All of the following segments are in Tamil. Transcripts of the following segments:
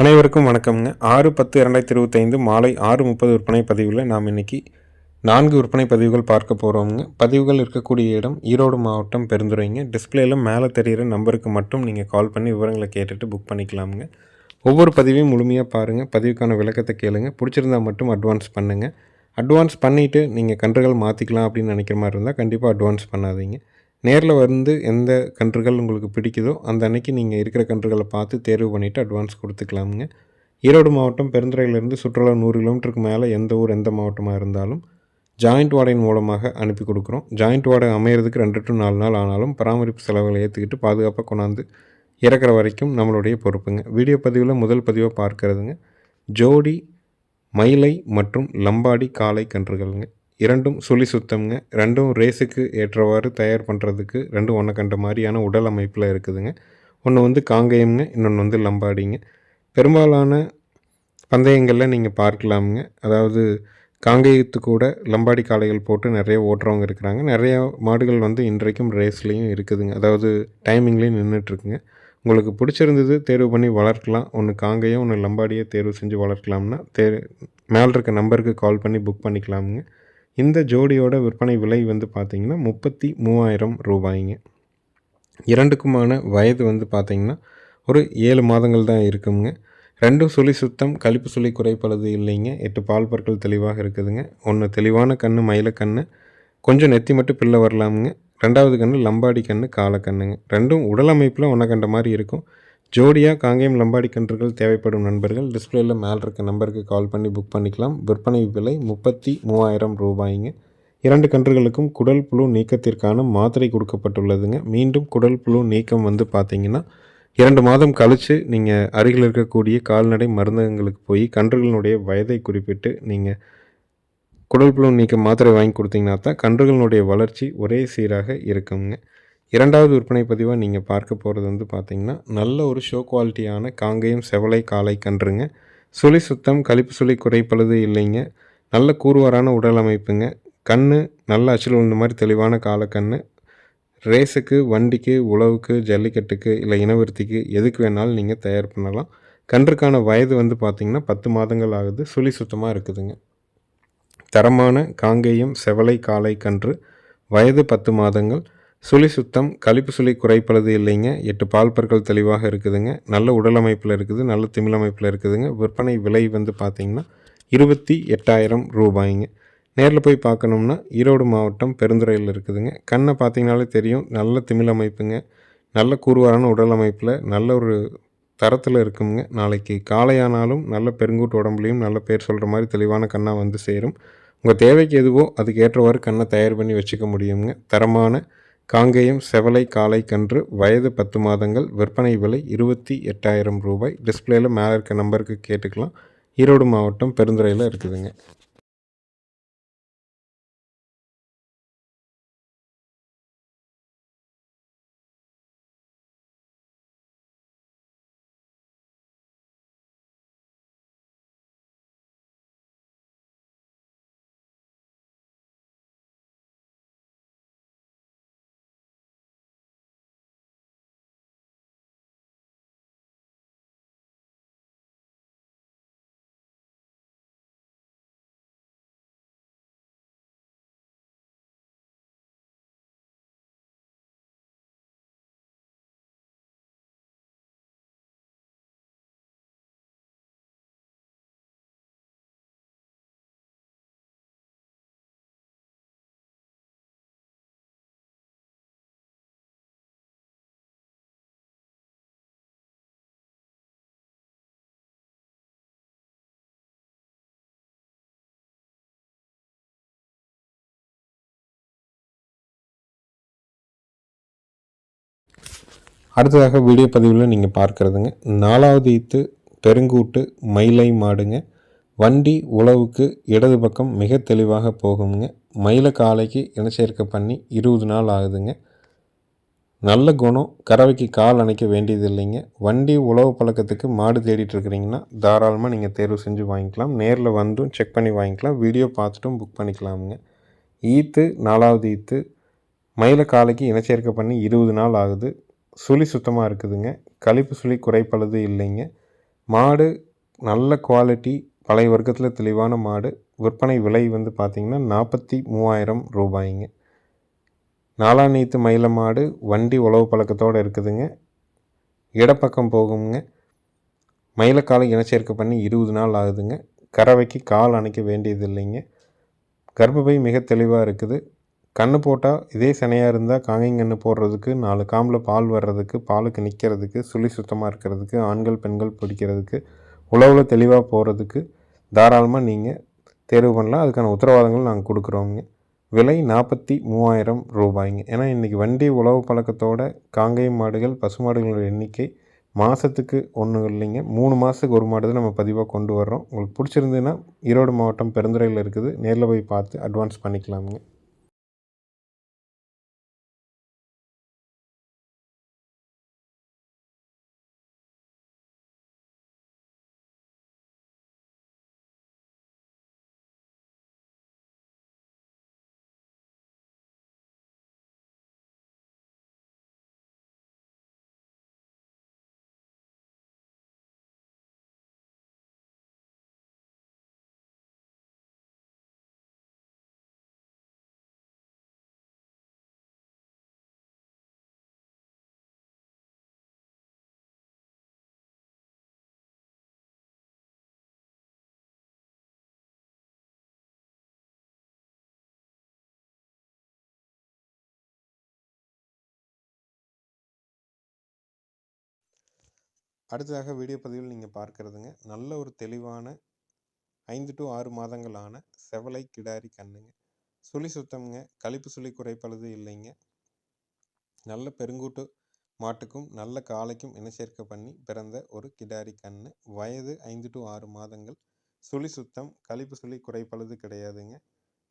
அனைவருக்கும் வணக்கம்ங்க. ஆறு பத்து இரண்டாயிரத்தி இருபத்தைந்து மாலை ஆறு முப்பது விற்பனை பதிவில் நாம் இன்னைக்கு நான்கு விற்பனை பதிவுகள் பார்க்க போகிறோங்க பதிவுகள் இருக்கக்கூடிய இடம் ஈரோடு மாவட்டம் பெருந்துறைங்க. டிஸ்பிளேயில் மேலே தெரிகிற நம்பருக்கு மட்டும் நீங்கள் கால் பண்ணி விவரங்களை கேட்டுட்டு புக் பண்ணிக்கலாமுங்க. ஒவ்வொரு பதிவையும் முழுமையாக பாருங்கள் பதிவுக்கான விளக்கத்தை கேளுங்க. பிடிச்சிருந்தா மட்டும் அட்வான்ஸ் பண்ணுங்கள் அட்வான்ஸ் பண்ணிவிட்டு நீங்கள் கன்றுகள் மாற்றிக்கலாம் அப்படின்னு நினைக்கிற மாதிரி இருந்தால் கண்டிப்பாக அட்வான்ஸ் பண்ணாதீங்க. நேரில் வந்து எந்த கன்றுகள் உங்களுக்கு பிடிக்குதோ அந்த அன்னைக்கு நீங்கள் இருக்கிற கன்றுகளை பார்த்து தேர்வு பண்ணிவிட்டு அட்வான்ஸ் கொடுத்துக்கலாமுங்க. ஈரோடு மாவட்டம் பெருந்துறையிலேருந்து சுற்றுலா நூறு கிலோமீட்டருக்கு மேலே எந்த ஊர் எந்த மாவட்டமாக இருந்தாலும் ஜாயிண்ட் வாடையின் மூலமாக அனுப்பி கொடுக்குறோம். ஜாயிண்ட் வாடகை அமையிறதுக்கு ரெண்டு டு நாலு நாள் ஆனாலும் பராமரிப்பு செலவுகளை ஏற்றுக்கிட்டு பாதுகாப்பாக கொண்டாந்து இறக்குற வரைக்கும் நம்மளுடைய பொறுப்புங்க. வீடியோ பதிவில் முதல் பதிவாக பார்க்கறதுங்க. ஜோடி மயிலை மற்றும் லம்பாடி காளை கன்றுகள்ங்க. இரண்டும் சுழி சுத்தம்ங்க. ரெண்டும் ரேஸுக்கு ஏற்றவாறு தயார் பண்ணுறதுக்கு ரெண்டும் ஒன்று கண்ட மாதிரியான உடல் அமைப்பில் இருக்குதுங்க. ஒன்று வந்து காங்கேயம்ங்க இன்னொன்று வந்து லம்பாடிங்க. பெரும்பாலான பந்தயங்களில் நீங்கள் பார்க்கலாமுங்க. அதாவது காங்கேயத்து கூட லம்பாடி காளைகள் போட்டு நிறைய ஓட்டுறவங்க இருக்கிறாங்க. நிறையா மாடுகள் வந்து இன்றைக்கும் ரேஸ்லேயும் இருக்குதுங்க. அதாவது டைமிங்லேயும் நின்றுட்டுருக்குங்க உங்களுக்கு பிடிச்சிருந்தது தேர்வு பண்ணி வளர்க்கலாம். ஒன்று காங்கேயம் ஒன்று லம்பாடியை தேர்வு செஞ்சு வளர்க்கலாம்னா தே மேலே இருக்க நம்பருக்கு கால் பண்ணி புக் பண்ணிக்கலாமுங்க. இந்த ஜோடியோட விற்பனை விலை வந்து பார்த்திங்கன்னா முப்பத்தி மூவாயிரம் ரூபாய்ங்க. இரண்டுக்குமான வயது வந்து பார்த்திங்கன்னா ஒரு ஏழு மாதங்கள் தான் இருக்குங்க. ரெண்டும் சுழி சுத்தம் கழிப்பு சுழி குறைப்பளது இல்லைங்க. எட்டு பால் பற்கள் தெளிவாக இருக்குதுங்க. ஒன்று தெளிவான கன்று மயில கொஞ்சம் நெத்தி மட்டும் பிள்ளை வரலாமுங்க. ரெண்டாவது கன்று லம்பாடி கன்று காலக்கண்ணுங்க ரெண்டும் உடல் அமைப்பில் ஒன்றை கண்ட மாதிரி இருக்கும். ஜோடியாக காங்கேயம் லம்பாடி கன்றுகள் தேவைப்படும் நண்பர்கள் டிஸ்பிளேயில் மேல் இருக்க நம்பருக்கு கால் பண்ணி புக் பண்ணிக்கலாம். விற்பனை விலை முப்பத்தி மூவாயிரம் ரூபாய்ங்க. இரண்டு கன்றுகளுக்கும் குடல் புழு நீக்கத்திற்கான மாத்திரை கொடுக்கப்பட்டுள்ளதுங்க. மீண்டும் குடல் புழு நீக்கம் வந்து பார்த்தீங்கன்னா இரண்டு மாதம் கழித்து நீங்கள் அருகில் இருக்கக்கூடிய கால்நடை மருந்தகங்களுக்கு போய் கன்றுகளினுடைய வயதை குறிப்பிட்டு நீங்கள் குடல் புழு நீக்க மாத்திரை வாங்கி கொடுத்தீங்கன்னா தான் கன்றுகளினுடைய வளர்ச்சி ஒரே சீராக இருக்குங்க. இரண்டாவது விற்பனை பதிவாக நீங்கள் பார்க்க போகிறது வந்து பார்த்திங்கன்னா நல்ல ஒரு ஷோ குவாலிட்டியான காங்கேயம் செவலை காலை கன்றுங்க. சுழி சுத்தம் கழிப்பு சுழி குறைப்பழுது இல்லைங்க. நல்ல கூறுவாரான உடல் அமைப்புங்க. கண் நல்ல அச்சில் உள்ள மாதிரி தெளிவான காலக்கண் ரேஸுக்கு வண்டிக்கு உழவுக்கு ஜல்லிக்கட்டுக்கு இல்லை இனவிருத்திக்கு எதுக்கு வேணாலும் நீங்கள் தயார் பண்ணலாம். கன்றுக்கான வயது வந்து பார்த்திங்கன்னா பத்து மாதங்கள் ஆகுது. சுழி சுத்தமாக இருக்குதுங்க. தரமான காங்கேயம் செவலை காலை கன்று வயது பத்து மாதங்கள். சுழி சுத்தம் கழிப்பு சுழி குறைப்பளது இல்லைங்க. எட்டு பால் பற்கள் தெளிவாக இருக்குதுங்க. நல்ல உடலமைப்பில் இருக்குது நல்ல திமிழமைப்பில் இருக்குதுங்க. விற்பனை விலை வந்து பார்த்திங்கன்னா இருபத்தி எட்டாயிரம் ரூபாய்ங்க. நேரில் போய் பார்க்கணும்னா ஈரோடு மாவட்டம் பெருந்துறையில் இருக்குதுங்க. கண்ணை பார்த்தீங்கனாலே தெரியும் நல்ல திமிழமைப்புங்க நல்ல கூறுவாரான உடல் அமைப்பில் நல்ல ஒரு தரத்தில் இருக்குங்க. நாளைக்கு காளையானாலும் நல்ல பெருங்கூட்டு உடம்புலையும் நல்ல பேர் சொல்கிற மாதிரி தெளிவான கண்ணாக வந்து சேரும். உங்கள் தேவைக்கு எதுவோ அதுக்கு ஏற்றவாறு கண்ணை தயார் பண்ணி வச்சுக்க முடியுங்க. தரமான காங்கேயம் செவலை காலை கன்று வயது பத்து மாதங்கள் விற்பனை விலை இருபத்தி எட்டாயிரம் ரூபாய். டிஸ்பிளேயில் மேலே இருக்க நம்பருக்கு கேட்டுக்கலாம். ஈரோடு மாவட்டம் பெருந்துறையில் இருக்குதுங்க. அடுத்ததாக வீடியோ பதிவில் நீங்கள் பார்க்குறதுங்க. நாலாவது ஈத்து பெருங்கூட்டு மயிலை மாடுங்க. வண்டி உழவுக்கு இடது பக்கம் மிக தெளிவாக போகுங்க மயில காலைக்கு இனச்சேர்க்கை பண்ணி இருபது நாள் ஆகுதுங்க. நல்ல குணம் கறவைக்கு கால் அணைக்க வேண்டியது இல்லைங்க வண்டி உழவு பழக்கத்துக்கு மாடு தேடிட்டு இருக்கிறீங்கன்னா தாராளமாக நீங்கள் தேர்வு செஞ்சு வாங்கிக்கலாம். நேரில் வந்தும் செக் பண்ணி வாங்கிக்கலாம். வீடியோ பார்த்துட்டும் புக் பண்ணிக்கலாமுங்க. ஈத்து நாலாவது ஈத்து மயில காலைக்கு இனச்சேர்க்கை பண்ணி இருபது நாள் ஆகுது. சுழி சுத்தமாக இருக்குதுங்க. கழிப்பு சுழி குறைப்பளது இல்லைங்க. மாடு நல்ல குவாலிட்டி பழைய வர்க்கத்தில் தெளிவான மாடு. விற்பனை விலை வந்து பார்த்திங்கன்னா நாற்பத்தி மூவாயிரம் ரூபாய்ங்க. நாலாநீத்து மயில மாடு வண்டி உழவு பழக்கத்தோடு இருக்குதுங்க. இடப்பக்கம் போகுங்க. மயிலக்காலை இனச்சேர்க்கை பண்ணி இருபது நாள் ஆகுதுங்க. கறவைக்கு கால் அணைக்க வேண்டியது இல்லைங்க கர்ப்பப்பை மிக தெளிவாக இருக்குது. கன்று போட்டால் இதே சினையாக இருந்தால் காங்கைங்கன்று போடுறதுக்கு நாலு காம்பில் பால் வர்றதுக்கு பாலுக்கு நிற்கிறதுக்கு சுழி சுத்தமாக இருக்கிறதுக்கு ஆண்கள் பெண்கள் பிடிக்கிறதுக்கு உழவில் தெளிவாக போகிறதுக்கு தாராளமாக நீங்கள் தேர்வு பண்ணலாம். அதுக்கான உத்தரவாதங்கள் நாங்கள் கொடுக்குறோங்க விலை நாற்பத்தி மூவாயிரம் ரூபாய்ங்க. ஏன்னா இன்றைக்கி வண்டி உழவு பழக்கத்தோட காங்கை மாடுகள் பசுமாடுகளோட எண்ணிக்கை மாதத்துக்கு ஒன்று இல்லைங்க. மூணு மாதத்துக்கு ஒரு மாடு தான் நம்ம பதிவாக கொண்டு வர்றோம். உங்களுக்கு பிடிச்சிருந்துன்னா ஈரோடு மாவட்டம் பெருந்துறையில் இருக்குது. நேரில் போய் பார்த்து அட்வான்ஸ் பண்ணிக்கலாமுங்க. அடுத்ததாக வீடியோ பதிவில் நீங்கள் பார்க்குறதுங்க. நல்ல ஒரு தெளிவான ஐந்து டு ஆறு மாதங்களான செவலை கிடாரி கண்ணுங்க. சுழி சுத்தம்ங்க. கழிப்பு சுழி குறைப்பழுது இல்லைங்க. நல்ல பெருங்கூட்டு மாட்டுக்கும் நல்ல காளைக்கும் இனச்சேர்க்கை பண்ணி பிறந்த ஒரு கிடாரி கண்ணு. வயது ஐந்து டு ஆறு மாதங்கள். சுழி சுத்தம் கழிப்பு சுழி குறைப்பழுது கிடையாதுங்க.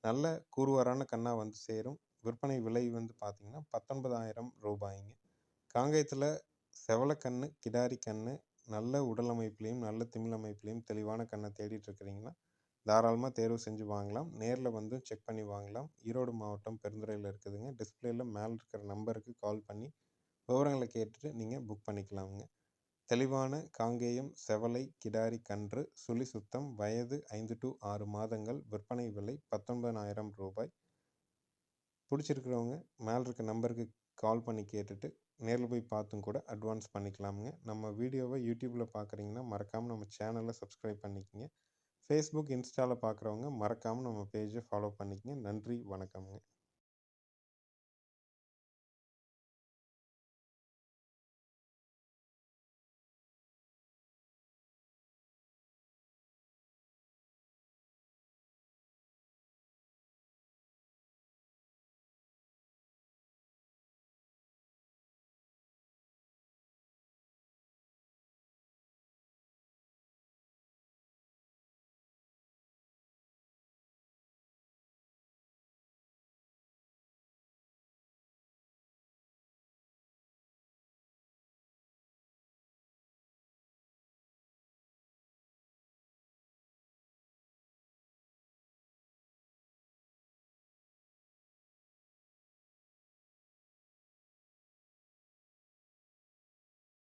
நல்ல கூறுவரான கண்ணாக வந்து சேரும். விற்பனை விலை வந்து பார்த்திங்கன்னா பத்தொன்பதாயிரம் ரூபாய்ங்க. காங்கயத்தில் செவலக்கண்ணு கிடாரி கண்ணு நல்ல உடல் அமைப்புலேயும் நல்ல திமிழ் அமைப்புலேயும் தெளிவான கண்ணை தேடிட்டு இருக்கிறீங்கன்னா தாராளமாக தேர்வு செஞ்சு வாங்கலாம். நேரில் வந்து செக் பண்ணி வாங்கலாம். ஈரோடு மாவட்டம் பெருந்துறையில் இருக்குதுங்க. டிஸ்பிளேயில் மேலே இருக்கிற நம்பருக்கு கால் பண்ணி விவரங்களை கேட்டுட்டு நீங்கள் புக் பண்ணிக்கலாமுங்க. தெளிவான காங்கேயம் செவலை கிடாரி கன்று சுழி சுத்தம் வயது ஐந்து டு ஆறு மாதங்கள் விற்பனை விலை பத்தொன்பதாயிரம் ரூபாய். பிடிச்சிருக்கிறவங்க மேலே இருக்க நம்பருக்கு கால் பண்ணி கேட்டுட்டு நேரில் போய் பார்த்தும் கூட அட்வான்ஸ் பண்ணிக்கலாமுங்க. நம்ம வீடியோவை யூடியூப்பில் பார்க்குறீங்கன்னா மறக்காமல் நம்ம சேனலை சப்ஸ்கிரைப் பண்ணிக்கோங்க. ஃபேஸ்புக் இன்ஸ்டாவில் பார்க்குறவங்க மறக்காமல் நம்ம பேஜை ஃபாலோ பண்ணிக்கங்க. நன்றி வணக்கம்ங்க.